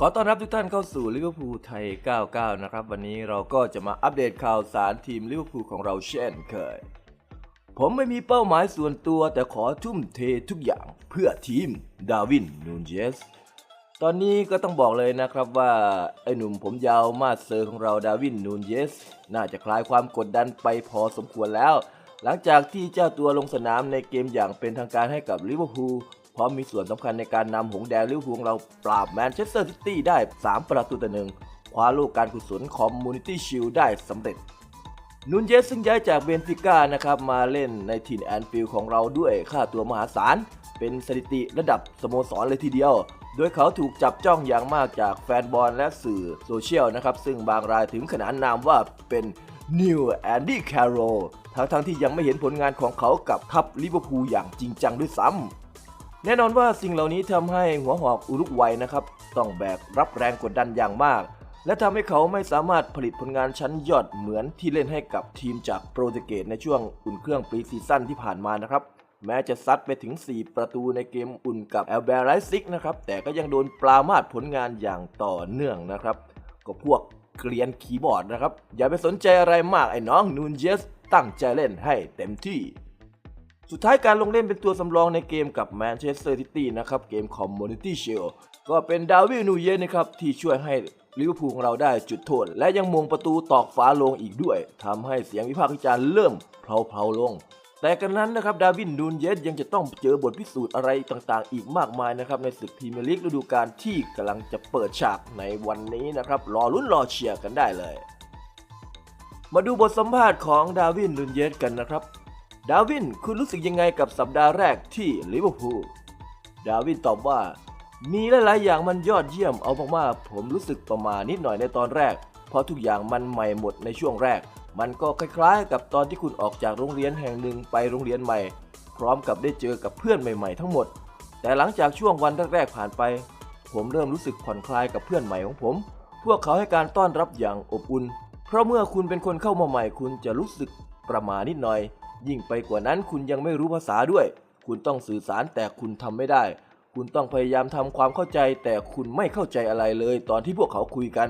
ขอต้อนรับทุกท่านเข้าสู่ลิเวอร์พูลไทย 99 นะครับ วันนี้เราก็จะมาอัปเดตข่าวสารทีมลิเวอร์พูลของเราเช่นเคย ผมไม่มีเป้าหมายส่วนตัวแต่ขอทุ่มเททุกอย่างเพื่อทีมดาวินนูนเยสตอนนี้ก็ต้องบอกเลยนะครับว่า ไอ้หนุ่มผมยาวมาสเซอร์ของเราดาวินนูนเยส น่าจะคลายความกดดันไปพอสมควรแล้ว หลังจากที่เจ้าตัวลงสนามในเกมอย่างเป็นทางการให้กับลิเวอร์พูล พร้อมมีส่วนสำคัญในการนำหงแดงลิเวอร์พูลของเราปราบแมนเชสเตอร์ซิตี้ได้ 3 ประตูต่อหนึ่งคว้าลูกการกุศลคอมมูนิตี้ชิลได้สำเร็จนูนเยสซึ่งย้ายจากเบนฟิก้านะครับมาเล่นในถิ่นแอนฟิลด์ของเราด้วยค่าตัวมหาศาล เป็นสถิติระดับสโมสรเลยทีเดียว โดยเขาถูกจับจ้องอย่างมากจากแฟนบอลและสื่อโซเชียลนะครับซึ่งบางรายถึงขนานนามว่าเป็น New Andy Carroll ทั้งทั้งๆที่ยังไม่เห็นผลงานของเขากับทัพลิเวอร์พูลอย่างจริงจังด้วยซ้ำ แน่นอนว่าสิ่งเหล่านี้ทำให้หัวหอกอุรุกวัยนะครับ ต้องแบกรับแรงกดดันอย่างมาก และทำให้เขาไม่สามารถผลิตผลงานชั้นยอดเหมือนที่เล่นให้กับทีมจากโปรตุเกสในช่วงอุ่นเครื่องปรีซีซั่นที่ผ่านมานะครับ แม้จะซัดไปถึง 4 ประตูในเกมอุ่นกับแอลเบร์ไรซิกนะครับแต่ก็ยังโดนปรามาสผลงานอย่างต่อเนื่องนะครับ ก็พวกเกลียนคีย์บอร์ดนะครับอย่าไปสนใจอะไรมากไอ้น้องนูนเยสตั้งใจเล่นให้เต็มที่ สุดท้ายการลงเล่นเป็นตัวสำรองในเกมกับแมนเชสเตอร์ซิตี้นะครับเกมคอมมูนิตี้เชลก็เป็นดาวิดนูเยสนะครับที่ช่วยให้ลิเวอร์พูลของเราได้จุดโทษ และยังมงประตูตอกฟ้าลงอีกด้วยทำให้เสียงวิพากษ์วิจารณ์เริ่มเพลาๆลง แต่กันนั้นนะครับดาวินนูนเยสยังจะต้องเจอบทพิสูจน์อะไรต่างๆ อีกมากมายนะครับในศึกพรีเมียร์ลีกฤดูกาลที่กำลังจะเปิดฉากในวันนี้นะครับรอลุ้นรอเชียร์กันได้เลย มาดูบทสัมภาษณ์ของดาวินนูนเยสกันนะครับ ดาวินคุณรู้สึกยังไงกับสัปดาห์แรกที่ลิเวอร์พูล ดาวินตอบว่า มีหลาย ๆ อย่างมันยอดเยี่ยมเอามากๆผมรู้สึกประมาณนิดหน่อยในตอนแรก เพราะทุกอย่างมันใหม่หมดในช่วงแรก มันก็คล้าย ๆ กับตอนที่คุณออกจากโรงเรียนแห่งหนึ่งไปโรงเรียนใหม่ พร้อมกับได้เจอกับเพื่อนใหม่ ๆ ทั้งหมด แต่หลังจากช่วงวันแรก ๆ ผ่านไป ผมเริ่มรู้สึกผ่อนคลายกับเพื่อนใหม่ของผม พวกเขาให้การต้อนรับอย่างอบอุ่น เพราะเมื่อคุณเป็นคนเข้ามาใหม่คุณจะรู้สึกประมานิดหน่อย ยิ่งไปกว่านั้นคุณยังไม่รู้ภาษาด้วย คุณต้องสื่อสารแต่คุณทำไม่ได้ คุณต้องพยายามทำความเข้าใจ แต่คุณไม่เข้าใจอะไรเลย ตอนที่พวกเขาคุยกัน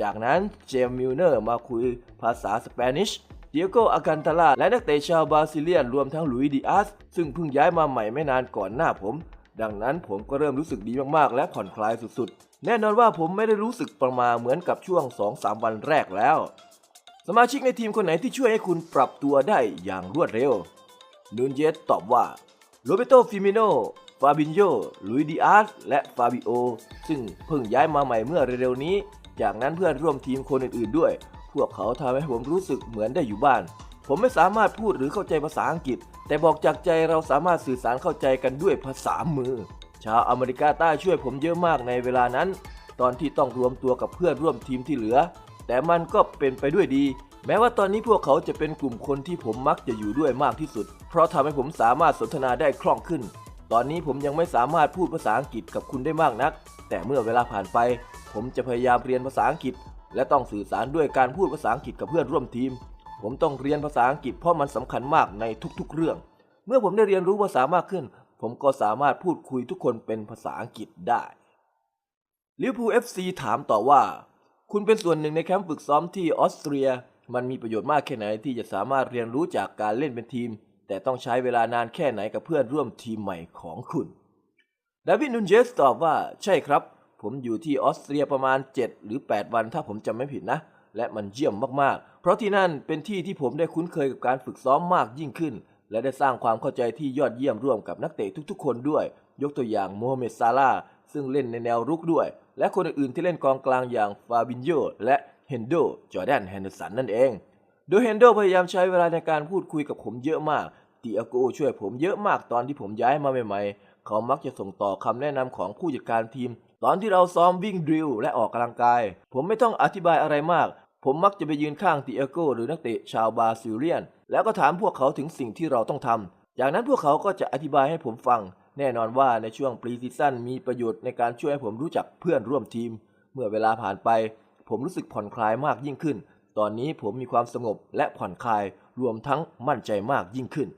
จากนั้นเจมส์มิลเนอร์มาคุยภาษาสเปนิชเดียโกอากันตาลาและนักเตะชาวบราซิเลียนรวมทั้งลุยดิอาสซึ่งเพิ่งย้ายมาใหม่ไม่นานก่อนหน้าผม ดังนั้นผมก็เริ่มรู้สึกดีมากๆ และผ่อนคลายสุดๆ แน่นอนว่าผมไม่ได้รู้สึกประมาเหมือนกับช่วง 2-3 วันแรกแล้ว สมาชิกในทีมคนไหนที่ช่วยให้คุณปรับตัวได้อย่างรวดเร็ว นูนเยสตอบว่าโรเบโตฟิมิโน ฟาบินโยลุยดิอาสและฟาบิโอ ซึ่งเพิ่งย้ายมาใหม่เมื่อเร็วๆนี้ จากนั้นเพื่อนร่วมทีมคนอื่นๆด้วย พวกเขาทำให้ผมรู้สึกเหมือนได้อยู่บ้าน ผมไม่สามารถพูดหรือเข้าใจภาษาอังกฤษ แต่บอกจากใจเราสามารถสื่อสารเข้าใจกันด้วยภาษามือ ชาวอเมริกาใต้ช่วยผมเยอะมากในเวลานั้น ตอนที่ต้องรวมตัวกับเพื่อนร่วมทีมที่เหลือ แต่มันก็เป็นไปด้วยดี แม้ว่าตอนนี้พวกเขาจะเป็นกลุ่มคนที่ผมมักจะอยู่ด้วยมากที่สุด เพราะทำให้ผมสามารถสนทนาได้คล่องขึ้น ตอนนี้ผมยังไม่สามารถพูดภาษาอังกฤษกับคุณได้มากนัก แต่เมื่อเวลาผ่านไป ผมจะพยายามเรียนภาษาอังกฤษ และต้องสื่อสารด้วยการพูดภาษาอังกฤษกับเพื่อนร่วมทีม ผมต้องเรียนภาษาอังกฤษเพราะมันสำคัญมากในทุกๆ เรื่อง เมื่อผมได้เรียนรู้ภาษามากขึ้น ผมก็สามารถพูดคุยทุกคนเป็นภาษาอังกฤษได้ลิเวอร์พูลเอฟซีถามต่อว่า คุณเป็นส่วนหนึ่งในแคมป์ฝึกซ้อมที่ออสเตรีย มันมีประโยชน์มากแค่ไหนที่จะสามารถเรียนรู้จากการเล่นเป็นทีม แต่ต้องใช้เวลานานแค่ไหนกับเพื่อนร่วมทีมใหม่ของคุณ ดาวิดนูนเยสตอบว่า ใช่ครับ ผมอยู่ที่ออสเตรียประมาณ 7 หรือ 8 วันถ้าผมจำไม่ผิดนะ และมันเยี่ยมมากๆ เพราะที่นั่นเป็นที่ที่ผมได้คุ้นเคยกับการฝึกซ้อมมากยิ่งขึ้น และได้สร้างความเข้าใจที่ยอดเยี่ยมร่วมกับนักเตะทุกๆ คนด้วย ยกตัวอย่างโมฮัมเหม็ดซาลา ซึ่งเล่นในแนวรุกด้วย และคนอื่นที่เล่นกองกลางอย่างฟาบินโยและเฮนโดจอร์แดนแฮนเดอร์สันนั่นเอง โดยเฮนโดพยายามใช้เวลาในการพูดคุยกับผมเยอะมากติอาโกช่วยผมเยอะมากตอนที่ผมย้ายมาใหม่ๆ เขามักจะส่งต่อคำแนะนำของผู้จัดการทีม ตอนที่เราซ้อมวิ่งดริลและออกกำลังกาย ผมไม่ต้องอธิบายอะไรมาก ผมมักจะไปยืนข้างติอาโกหรือนักเตะชาวบราซิเลียน แล้วก็ถามพวกเขาถึงสิ่งที่เราต้องทำจากนั้นพวกเขาก็จะอธิบายให้ผมฟัง แน่นอนว่าในช่วงปรีซีซั่นมีประโยชน์ในการช่วยให้ผมรู้จักเพื่อนร่วมทีม เมื่อเวลาผ่านไป ผมรู้สึกผ่อนคลายมากยิ่งขึ้น ตอนนี้ผมมีความสงบและผ่อนคลายรวมทั้งมั่นใจมากยิ่งขึ้น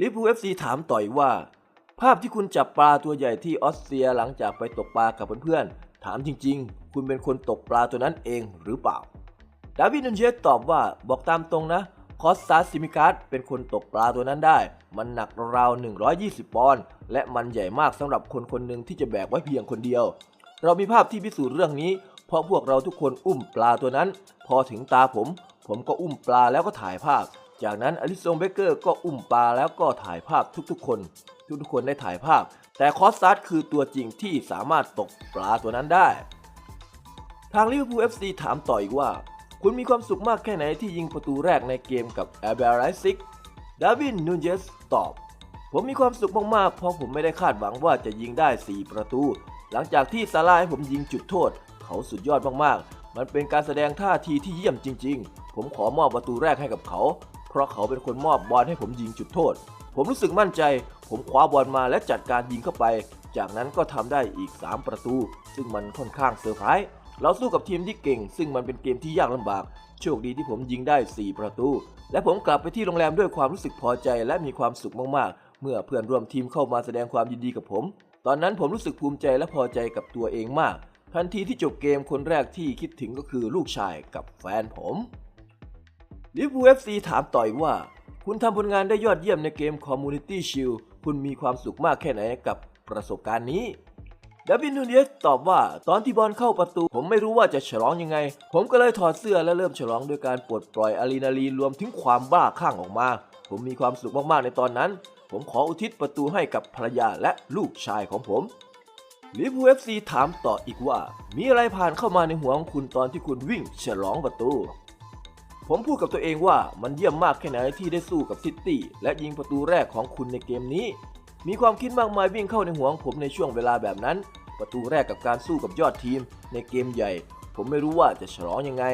ลิเวอร์พูเอฟซีถามต่อยว่า ภาพที่คุณจับปลาตัวใหญ่ที่ออสเตรียหลังจากไปตกปลากับเพื่อนๆถามจริง ๆ คุณเป็นคนตกปลาตัวนั้นเองหรือเปล่า ดาวิดนูนเยสตอบว่าบอกตามตรงนะ คอสซาซิมิคัสเป็นคนตกปลาตัวนั้นได้ มันหนักราว 120 ปอนด์และมันใหญ่มากสำหรับคนคนหนึ่งที่จะแบกไว้เพียงคนเดียว เรามีภาพที่พิสูจน์เรื่องนี้ เพราะพวกเราทุกคนอุ้มปลาตัวนั้น พอถึงตาผม ผมก็อุ้มปลาแล้วก็ถ่ายภาพ จากนั้นอลิซงเบเกอร์ก็อุ้มปลาแล้วก็ถ่ายภาพทุกๆ คน ทุกๆคนได้ถ่ายภาพ แต่คอสซัสคือตัวจริงที่สามารถตกปลาตัวนั้นได้ ทางลิเวอร์พูลเอฟซีถามต่ออีกว่า คุณมีความสุขมากแค่ไหนที่ยิงประตูแรกในเกมกับแอร์เบรไลซิกดาวินนูเยสตอบ ผมมีความสุขมากๆ เพราะผมไม่ได้คาดหวังว่าจะยิงได้ 4 ประตู หลังจากที่ซาร่าให้ผมยิงจุดโทษ เขาสุดยอดมากๆ มันเป็นการแสดงท่าทีที่เยี่ยมจริง ๆ ผมขอมอบประตูแรกให้กับเขา เพราะเขาเป็นคนมอบบอลให้ผมยิงจุดโทษ ผมรู้สึกมั่นใจ ผมคว้าบอลมาและจัดการยิงเข้าไป จากนั้นก็ทำได้อีก 3 ประตู ซึ่งมันค่อนข้างเซอร์ไพรส์ เราสู้กับทีมที่เก่ง ซึ่งมันเป็นเกมที่ยากลำบาก โชคดีที่ผมยิงได้ 4 ประตู และผมกลับไปที่โรงแรมด้วยความรู้สึกพอใจและมีความสุขมากๆ เมื่อเพื่อนร่วมทีมเข้ามาแสดงความยินดีกับผม ตอนนั้นผมรู้สึกภูมิใจและพอใจกับตัวเองมาก ทันทีที่จบเกมคนแรกที่คิดถึงก็คือลูกชายกับแฟนผมลิเวอร์พูลเอฟซีถามต่ออีกว่า คุณทำผลงานได้ยอดเยี่ยมในเกม Community Shield คุณมีความสุขมากแค่ไหนกับประสบการณ์นี้ ดาวินนูเนสตอบว่าตอนที่บอลเข้าประตู ผมไม่รู้ว่าจะฉลองยังไง ผมก็เลยถอดเสื้อและเริ่มฉลองด้วยการปลดปล่อยอะดรีนาลีนรวมถึงความบ้าคลั่งออกมา ผมมีความสุขมากๆในตอนนั้น ผมขออุทิศประตูให้กับภรรยาและลูกชายของผมลิเวอร์พูลเอฟซีถามต่ออีกว่า มีอะไรผ่านเข้ามาในหัวของคุณตอนที่คุณวิ่งฉลองประตู ผมพูดกับตัวเองว่ามันเยี่ยมมากแค่ไหนที่ได้สู้กับซิตี้และยิงประตูแรกของคุณในเกมนี้ มีความคิดมากมายวิ่งเข้าในหัวของผมในช่วงเวลาแบบนั้น ประตูแรกกับการสู้กับยอดทีม ในเกมใหญ่ ผมไม่รู้ว่าจะฉลองยังไง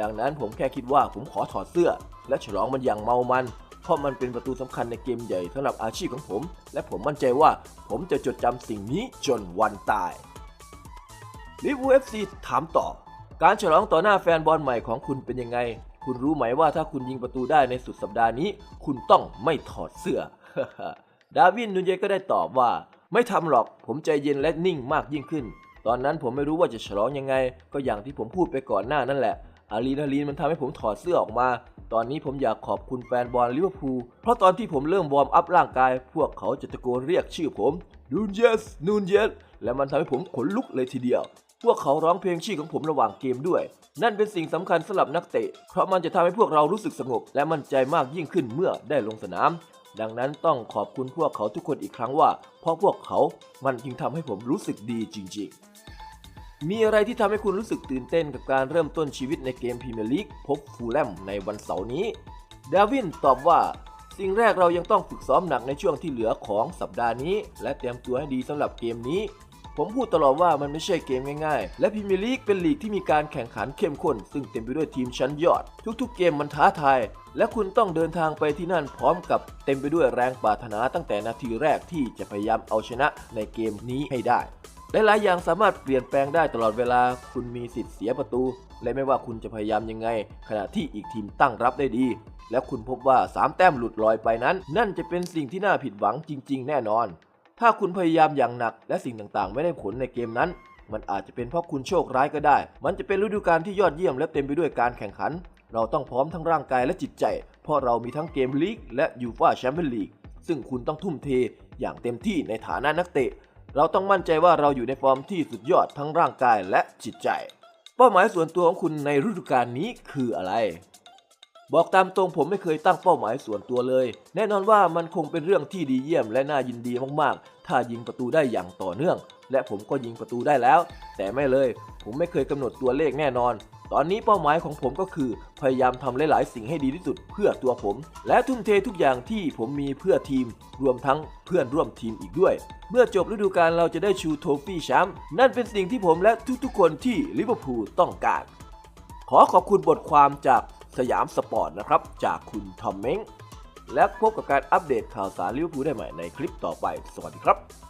ดังนั้นผมแค่คิดว่าผมขอถอดเสื้อ และฉลองมันอย่างเมามัน เพราะมันเป็นประตูสำคัญในเกมใหญ่สำหรับอาชีพของผม และผมมั่นใจว่าผมจะจดจำสิ่งนี้จนวันตายลิเวอร์พูลเอฟซีถามต่อ การฉลองต่อหน้าแฟนบอลใหม่ของคุณเป็นยังไง คุณรู้ไหมว่าถ้าคุณยิงประตูได้ในสุดสัปดาห์นี้ คุณต้องไม่ถอดเสื้อ ดาวินนูเยก็ได้ตอบว่า ไม่ทำหรอกผมใจเย็นและนิ่งมากยิ่งขึ้น ตอนนั้นผมไม่รู้ว่าจะฉลองยังไง ก็อย่างที่ผมพูดไปก่อนหน้านั่นแหละอะดรีนาลีนมันทำให้ผมถอดเสื้อออกมา ตอนนี้ผมอยากขอบคุณแฟนบอลลิเวอร์พูลเพราะตอนที่ผมเริ่มวอร์มอัพร่างกาย พวกเขาจะตะโกนเรียกชื่อผมนูนเยสนูนเยสและมันทำให้ผมขนลุกเลยทีเดียวพวกเขาร้องเพลงชื่อของผมระหว่างเกมด้วย นั่นเป็นสิ่งสำคัญสำหรับนักเตะ เพราะมันจะทำให้พวกเรารู้สึกสงบ และมั่นใจมากยิ่งขึ้นเมื่อได้ลงสนาม ดังนั้นต้องขอบคุณพวกเขาทุกคนอีกครั้งว่า เพราะพวกเขา มันจึงทำให้ผมรู้สึกดีจริง ๆ มีอะไรที่ทำให้คุณรู้สึกตื่นเต้นกับการเริ่มต้นชีวิตในเกมพรีเมียร์ลีกพบฟูลแลมในวันเสาร์นี้ ดาวินตอบว่า สิ่งแรกเรายังต้องฝึกซ้อมหนักในช่วงที่เหลือของสัปดาห์นี้ และเตรียมตัวให้ดีสำหรับเกมนี้ ผมพูดตลอดว่ามันไม่ใช่เกมง่ายๆ และพรีเมียร์ลีกเป็นลีกที่มีการแข่งขันเข้มข้น ซึ่งเต็มไปด้วยทีมชั้นยอด ทุกๆ เกมมันท้าทาย และคุณต้องเดินทางไปที่นั่นพร้อมกับเต็มไปด้วยแรงปรารถนาตั้งแต่นาทีแรกที่จะพยายามเอาชนะในเกมนี้ให้ได้หลายๆอย่างสามารถเปลี่ยนแปลงได้ตลอดเวลา คุณมีสิทธิ์เสียประตู และไม่ว่าคุณจะพยายามยังไง ขณะที่อีกทีมตั้งรับได้ดี และคุณพบว่า 3 แต้มหลุดลอยไปนั้น นั่นจะเป็นสิ่งที่น่าผิดหวังจริง ๆ แน่นอน ถ้าคุณพยายามอย่างหนัก และสิ่งต่างๆ ไม่ได้ผลในเกมนั้น มันอาจจะเป็นเพราะคุณโชคร้ายก็ได้ มันจะเป็นฤดูกาลที่ยอดเยี่ยมและเต็มไปด้วยการแข่งขัน เราต้องพร้อมทั้งร่างกายและจิตใจ เพราะเรามีทั้งเกมลีกและยูฟ่าแชมเปี้ยนลีก ซึ่งคุณต้องทุ่มเทอย่างเต็มที่ในฐานะนักเตะ เราต้องมั่นใจว่าเราอยู่ในฟอร์มที่สุดยอดทั้งร่างกายและจิตใจ เป้าหมายส่วนตัวของคุณในฤดูกาลนี้คืออะไร บอกตามตรงผมไม่เคยตั้งเป้าหมายส่วนตัวเลย แน่นอนว่ามันคงเป็นเรื่องที่ดีเยี่ยมและน่ายินดีมากๆ ถ้ายิงประตูได้อย่างต่อเนื่อง และผมก็ยิงประตูได้แล้ว แต่ไม่เลย ผมไม่เคยกำหนดตัวเลขแน่นอน ตอนนี้เป้าหมายของผมก็คือ พยายามทำหลายๆ สิ่งให้ดีที่สุดเพื่อตัวผม และทุ่มเททุกอย่างที่ผมมีเพื่อทีม รวมทั้งเพื่อนร่วมทีมอีกด้วย เมื่อจบฤดูกาลเราจะได้ชูโทฟี่แชมป์นั่นเป็นสิ่งที่ผมและทุกๆ คนที่ลิเวอร์พูลต้องการขอขอบคุณบทความจาก สยามสปอร์ตนะครับ จากคุณทอมเม้งและพบกับการอัปเดตข่าวสารลิเวอร์พูลได้ใหม่ในคลิปต่อไป สวัสดีครับ